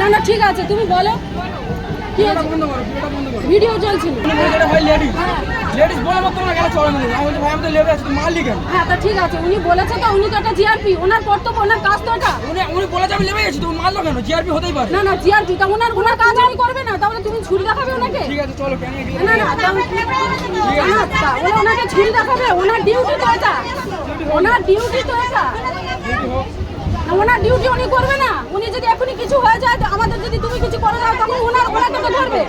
না না ঠিক আছে তুমি বলো। কি আছে? বন্ধ করো ভিডিওটা বন্ধ করো। ভিডিও চলছিল উনি বলেছে এটা ভাই লেডিস লেডিস বলে মাত্র না কেন চলে না। আমি বলছি ভাই আমি তো লেবে আছি তুমি মারলি হ্যাঁ তা ঠিক আছে উনি বলেছে তো উনি তো একটা জিআরপি ওনার কর্তব্য ওনার কাজ তো এটা। উনি উনি বলেছে আমি লেবে গেছি তুমি মারলো কেন? জিআরপি হতেই পারে। না না জিআরপি তা ওনার ওনার কাজ উনি করবে না তাহলে তুমি ছুরি দেখাবে ওনাকে? ঠিক আছে চলো কেন না না না, তা ওনাকে ছুরি দেখাবে ওনার ডিউটি তো এটা। ওনার ডিউটি তো এটা। না, ওনার ডিউটি উনি করবে না। উনি যদি এখনই কিছু হয়ে যায় তো আমাদের যদি তুমি কিছু করে দাও তখন ওনার ওনাকে তো ধরবে।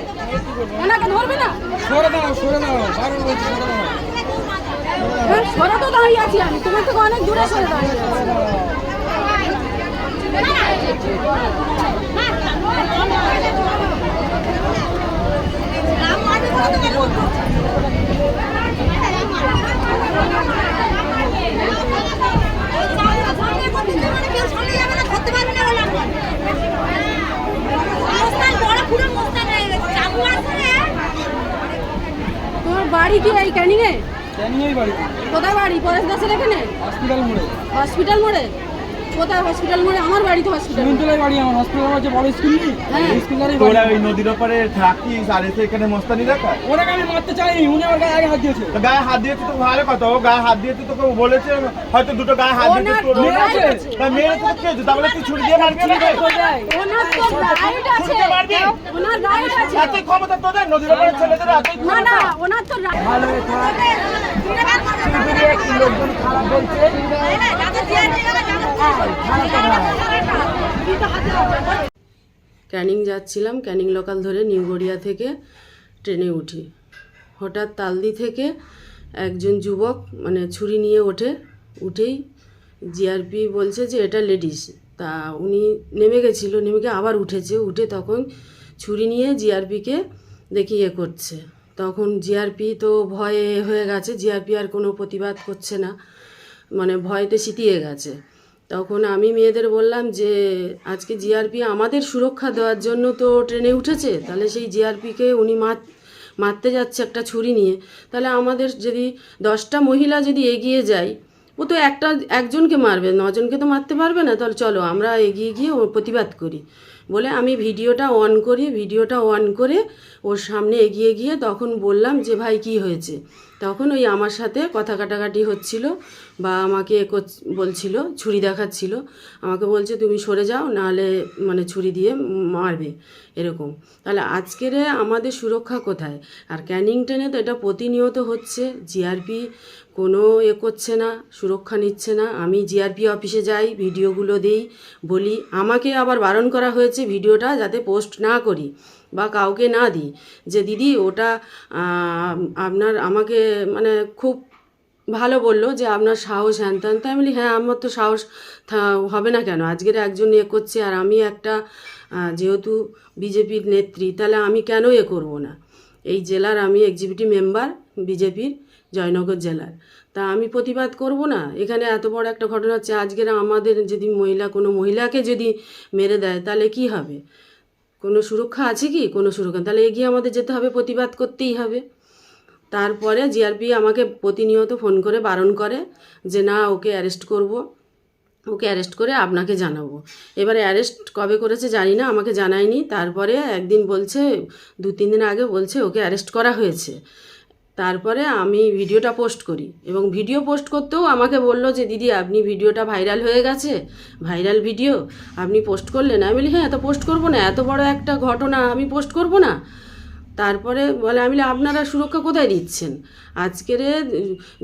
ওনাকে ধরবে না? সরে দাও সরে দাও হ্যাঁ সরে তো দাঁড়িয়ে আছি আমি। তোমার থেকে অনেক দূরে সরে দাঁড়িয়ে তোমার বাড়ি কি এই ক্যানিংয়ে? ক্যানিংয়েই বাড়ি। কোথায় বাড়ি? পরেশ দাসের এখানে? হসপিটাল মোড়ে। হসপিটাল মোড়ে? কোথায় হসপিটাল মোড়ে আমার বাড়ি তো হসপিটাল সিমেন্টুলাই বাড়ি আমার হসপিটাল আছে বড় স্কুল নেই হ্যাঁ। তোরা ওই নদীর ওপারে থাকিস আর এসে এখানে মস্তানি দেখা ওনাকে আমি মারতে চাইনি উনি আমার গায়ে হাত দিয়েছে। গায়ে হাত দিয়েছে তো ভালো কথা ও গায়ে হাত দিয়েছে তোকে ও বলেছে হয়তো দুটো গায়ে হাত দিয়েছে তো। তা হয়েছে তাহলে তুই ছুরি দিয়ে মারবি না ওনার তো রাইট আছে। ওনার রাইট আছে। এতই ক্ষমতা তোদের নদীর ওপারে ছেলেদের এতই না না ওনার তো ভালো থাক লোকজন খারাপ বলছে। ক্যানিং যাচ্ছিলাম, ক্যানিং লোকাল ধরে নিউ গড়িয়া থেকে ট্রেনে উঠি। হঠাৎ তালদি থেকে একজন যুবক মানে ছুরি নিয়ে ওঠে, উঠেই জিআরপি বলছে যে, এটা লেডিস। তা উনি নেমে গেছিল, নেমে গিয়ে আবার উঠেছে, উঠে তখন ছুরি নিয়ে জিআরপিকে দেখি ইয়ে করছে। তখন জিআরপি তো ভয়ে হয়ে গেছে, জিআরপি আর কোনো প্রতিবাদ করছে না। মানে ভয়তে সিটিয়ে গেছে। তখন আমি মেয়েদের বললাম যে, আজকে জিআরপি আমাদের সুরক্ষা দেওয়ার জন্য তো ট্রেনে উঠেছে, তাহলে সেই জিআরপিকে উনি মার, মারতে যাচ্ছে একটা ছুরি নিয়ে। তাহলে আমাদের যদি দশটা মহিলা যদি এগিয়ে যায়, ও তো একটা, একজনকে মারবে, নজনকে তো মারতে পারবে না। তাহলে চলো আমরা এগিয়ে গিয়ে প্রতিবাদ করি। বলে আমি ভিডিওটা অন করি, ভিডিওটা অন করে ওর সামনে এগিয়ে গিয়ে তখন বললাম যে, ভাই, কি হয়েছে? তখন ওই আমার সাথে কথা কাটাকাটি হচ্ছিল বা আমাকে বলছিল, ছুরি দেখাচ্ছিল। আমাকে বলছে, তুমি সরে যাও, নাহলে মানে ছুরি দিয়ে মারবে, এরকম। তাহলে আজকের আমাদের সুরক্ষা কোথায়? আর ক্যানিং ট্রেনে তো এটা প্রতিনিয়ত হচ্ছে জিআরপি কোনো এ করছে না, সুরক্ষা নিচ্ছে না। আমি জিআরপি অফিসে যাই, ভিডিওগুলো দিই, বলি। আমাকে আবার বারণ করা হয়েছে ভিডিওটা যাতে পোস্ট না করি বা কাউকে না দিই, যে দিদি ওটা আপনার আমাকে মানে খুব ভালো বলল যে আপনার সাহস হ্যান ত্যান। তাই বলি হ্যাঁ আমার তো সাহস হবে না কেন? আজকের একজন এ করছে আর আমি একটা যেহেতু বিজেপির নেত্রী, তাহলে আমি কেন এ করব না? এই জেলার আমি এক্সিকিউটিভ মেম্বার বিজেপির। জয়নগর জেলার। তা আমি প্রতিবাদ করব না। এখানে এত বড় একটা ঘটনা হচ্ছে, আজকের আমাদের যদি মহিলা, কোনো মহিলাকে যদি মেরে দেয়, তাহলে কি হবে? কোনো সুরক্ষা আছে কি? কোনো সুরক্ষা তাহলে এগিয়ে আমাদের যেতে হবে, প্রতিবাদ করতেই হবে। তারপরে জিআরপি আমাকে প্রতিনিয়ত ফোন করে, বারণ করে যে, না, ওকে অ্যারেস্ট করব। ওকে অ্যারেস্ট করে আপনাকে জানাব। এবারে অ্যারেস্ট কবে করেছে জানি না, আমাকে জানায়নি। তারপরে একদিন বলছে দু তিন দিন আগে বলছে, ওকে অ্যারেস্ট করা হয়েছে। তারপরে আমি ভিডিওটা পোস্ট করি এবং ভিডিও পোস্ট করতেও আমাকে বলল যে, দিদি, আপনি ভিডিওটা ভাইরাল হয়ে গেছে, ভাইরাল ভিডিও আপনি পোস্ট করলেন। আমি বলি হ্যাঁ এত পোস্ট করব না, এত বড় একটা ঘটনা আমি পোস্ট করব না। তারপরে বলে, আমি আপনারা সুরক্ষা কোথায় দিচ্ছেন? আজকের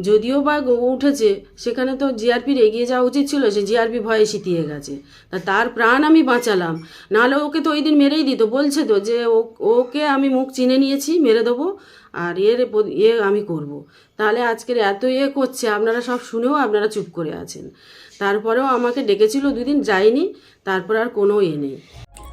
যদিও বা উঠেছে, সেখানে তো জিআরপির এগিয়ে যাওয়া উচিত ছিল, সে জিআরপি ভয়ে সিতিয়ে গেছে। তা তার প্রাণ আমি বাঁচালাম। নাহলে ওকে তো ওই দিন মেরেই দিত। বলছে তো যে ওকে আমি মুখ চিনে নিয়েছি, মেরে দেবো, আর এর ইয়ে আমি করব। তাহলে আজকের এত ইয়ে করছে, আপনারা সব শুনেও আপনারা চুপ করে আছেন। তারপরেও আমাকে ডেকেছিল দুদিন যাইনি তারপর আর কোনো ইয়ে নেই।